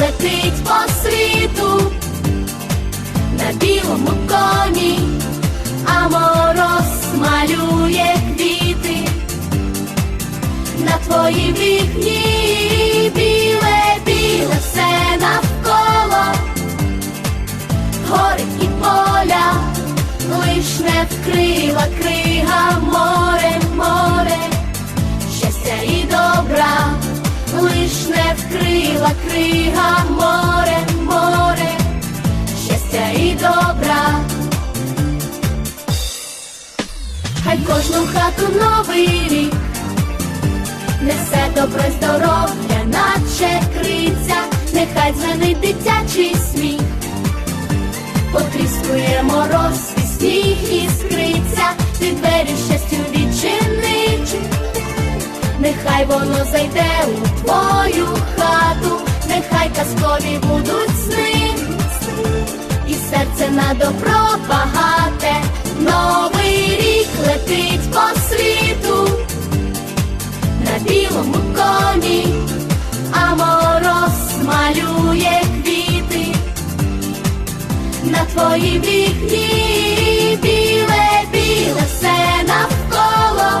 летить по світу на білому коні, а мороз малює квіти на твоїй вікні, вкрила крига море, море щастя і добра. Хай кожну хату новий рік несе добро й здоров'я, наче криця, нехай дзвенить дитячий сміх, потріскує мороз нехай воно зайде у твою хату, нехай казкові будуть сни. І серце на добро багате, новий рік летить по світу, на білому коні, а мороз малює квіти, на твоїй вікні, біле, біле все навколо,